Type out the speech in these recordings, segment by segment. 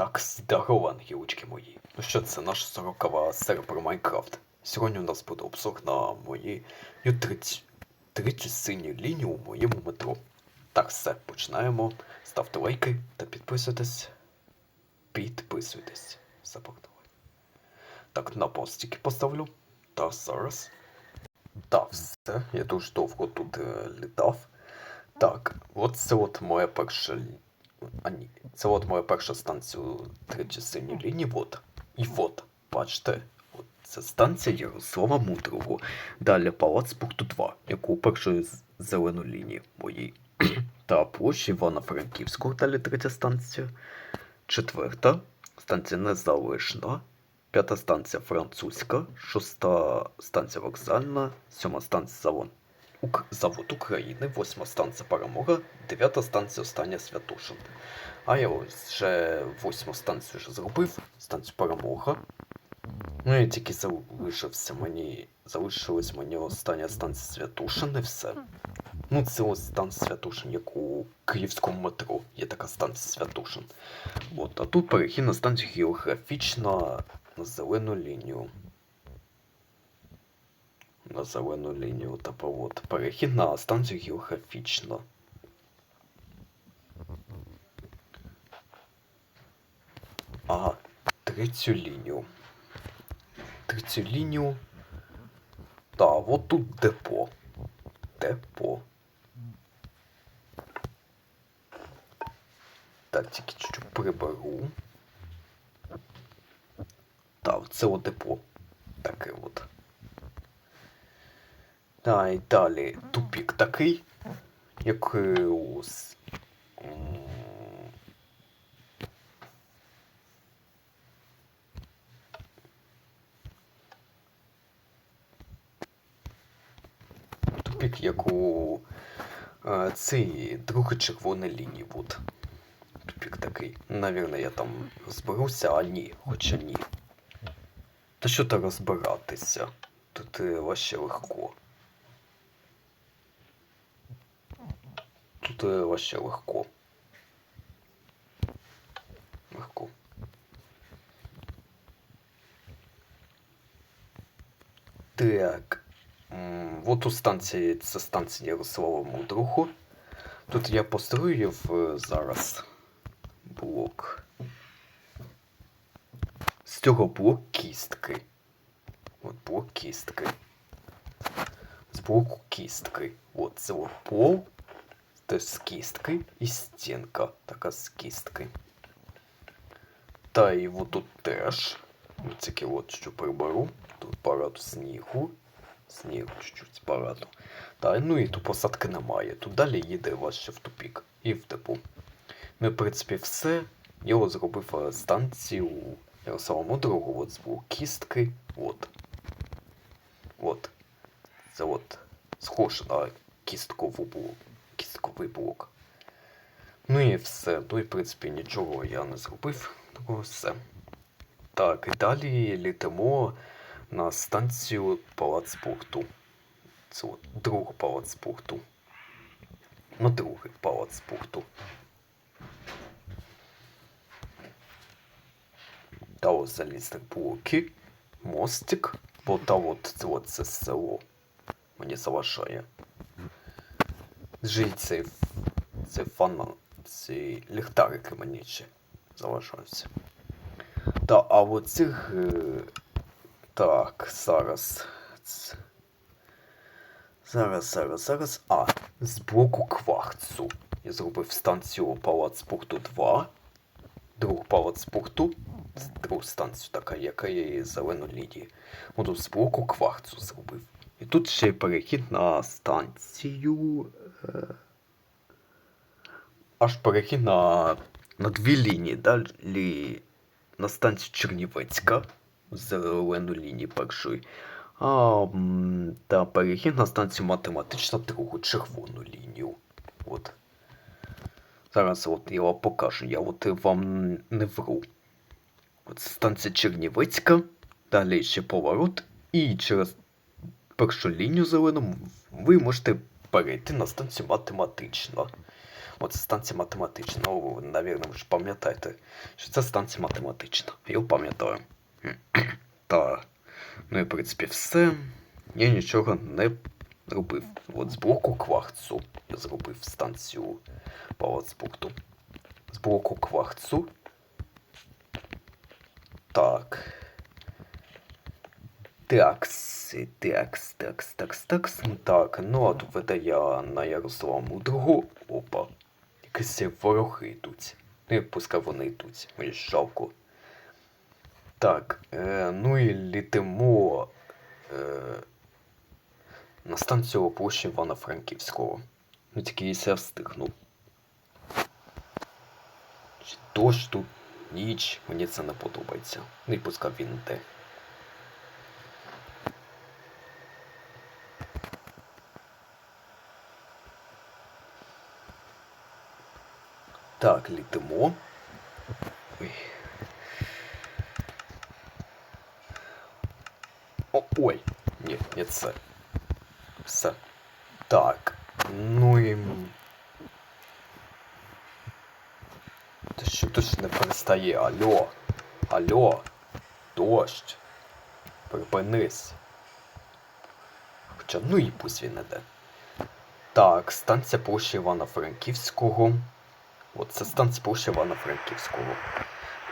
Так, здорово, ангелочки мої. Ну що, це наша сорокова серія про Майнкрафт. Сьогодні у нас буде обзор на мої 30, 30 синю лінію у моєму метро. Так, все, починаємо. Ставте лайки та підписуйтесь. Підписуйтесь. Запогнали. Так, на постіки поставлю. Та зараз. Та все, я дуже довго тут е, літав. Так, от це от моя перша лі- а ні, це от моя перша станція у третій лінії, от. І от, бачите, от це станція Ярослава Мудрого. Далі палац пункту 2, яку першої з- зеленої лінії моїй. Та площа Івана Франківського, далі третя станція. Четверта станція Незалежна. П'ята станція французька, шоста станція вокзальна, сьома станція завод, Ук... завод України, восьма станція Перемога, дев'ята станція остання Святошин. А я ось вже восьму станцію вже зробив, станцію Перемога. Ну і тільки залишився мені. Залишилась мені остання станція Святошин і все. Ну, це ось станція Святошин, як у київському метро. Є така станція Святошин. От, а тут перехід на станцію географічна на зелену лінію. На зелену лінію та от перехід на станцію географічна. А третю лінію. Третю лінію. Та, от тут депо. Депо. Так, тільки чуть-чуть приберу. Так, це от депо. Таке от. Та і далі тупік такий, як е, м, Тупік, як у е, цій другої червоної лінії. От. Тупік такий. Навірно, я там розберуся, а ні, хоча ні. Та що то розбиратися? Тут е, вообще легко. Тут вообще легко. Легко. Так. Вот у станції, це станція Ярослава Мудрого. Тут я построїв е, зараз блок. З цього блок кістки. От блок кістки. З блоку кістки. От це пол. Теж з кістки і стінка така з кістки. Та і тут теж. Таке от що приберу. Тут багато снігу. Снігу чуть-чуть багато. Та, ну і тут посадки немає. Тут далі їде вас ще в тупік і в депо. Ну, і, в принципі, все. Я от зробив станцію Ярослава Мудрого, от звук кістки. От. От. Це от схоже на кісткову блок. Кістковий блок. Ну і все. Ну і, в принципі, нічого я не зробив. Такого все. Так, і далі літимо на станцію Палац спорту. Це от другий палац спорту. На другий палац спорту. Та ось залізні блоки, мостик, бо та от це, це село мені заважає. Цей, цей фан, ці ліхтарики мені ще заважаються. Та, а от цих. е, Так, зараз. Зараз, зараз, зараз. А, з блоку кварцу. Я зробив станцію Палац спорту 2. Другу палац спорту. Другу станцію така, яка є зелену лінії. От з блоку кварцу зробив. І тут ще перехід на станцію. Е... Аж перехід на, на дві лінії. Далі на станцію Чернівецька. Зелену лінію першої. А, та перехід на станцію математична другу червону лінію. От. Зараз от я вам покажу, я от вам не вру. От станція Чернівецька, далі ще поворот, і через першу лінію зелену ви можете перейти на станцію математична. Оце станція математична. Ну, навірно, ви ж пам'ятаєте, що це станція математична. Я пам'ятаю. Та. Ну і в принципі все. Я нічого не робив. От з блоку кварцу я зробив станцію палацпорту. З блоку кварцу. Так. Такс, такс, такс, такс, такс. Так, ну тут я на Ярослава Мудрого. Опа. Якісь вороги йдуть. Ну, пускай вони йдуть. Мені жалко. Так, е, ну і літимо е, на станцію площі Івана Франківського. Ну тільки я встигну. Чи Дощ тут, ніч, мені це не подобається. Ну і пускай він йде. Так, літимо. Ой. О, ой. Ні, не це. Все. Так. Ну і. Та що дощ не перестає? Алло. Алло. Дощ. Припинись. Хоча ну і пусть він іде. Так, станція площі Івана Франківського. От це станція площі Івана Франківського.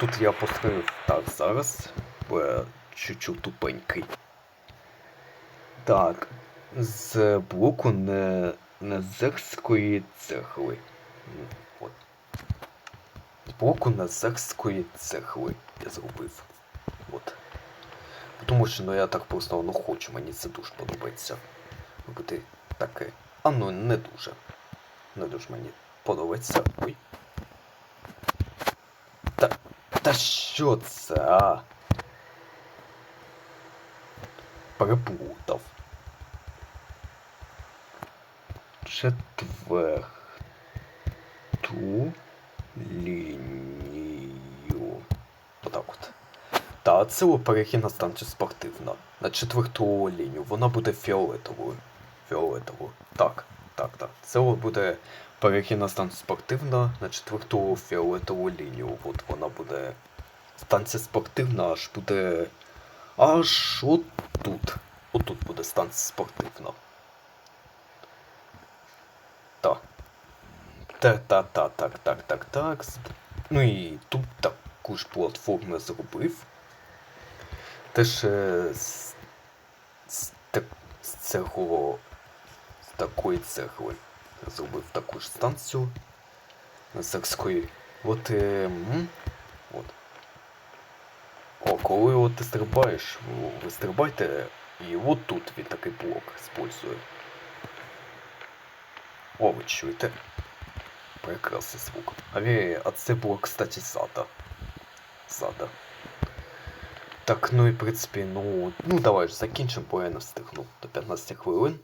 Тут я построїв так зараз, бо я чуть-чуть тупенький. Так, з блоку не... Незерської цегли. М, От. З блоку Незерської цегли я зробив. От. Тому що ну я так просто ну хочу, мені це дуже подобається. Робити таке. А ну не дуже. Не дуже мені подобається. Ой. Та, та що це, а? Переплутав. Четверту лінію. Отак от. Та це перехід на станцію спортивна. На четверту лінію. Вона буде фіолетовою. Фіолетовою. Так, так, так. Це буде перехід на станцію спортивна на четверту фіолетову лінію. От вона буде. Станція спортивна аж буде. Аж от тут. Отут буде станція спортивна. Та. Та, та, та, так, так, так, так. Ну і тут таку ж платформу зробив. Теж е, з, з, з цього. З такої цегли. Зробив таку ж станцію. Назарської. От. Е, от. О, коли от ти стрибаєш, ви- ви стрибайте, і от тут він такий блок использує. О, ви чуєте? Прекрасний звук. А, ві- а це було, кстати, зада. Зада. Так, ну і в принципі, ну, ну давай ж закінчимо, бо я не встигну до 15 хвилин.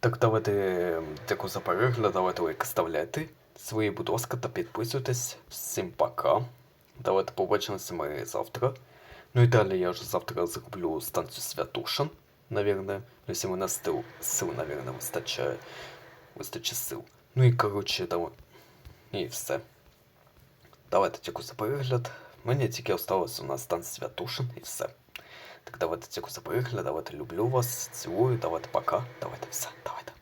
Так, давайте дякую за перегляд, давайте лайк ставляйте свої, будь ласка, та підписуйтесь. Всім пока. Давайте побачимося ми завтра. Ну і далі я вже завтра зроблю станцію Святошин, наверное. Ну, якщо мене сил, сил, наверное, вистачає. Вистачить сил. Ну і коротше, давай. І все. Давайте дякую за перегляд. Мені тільки осталось у нас станція Святошин і все. Так давайте цікаво за перегляд, давайте люблю вас, цілую, давайте пока, давайте все, давайте.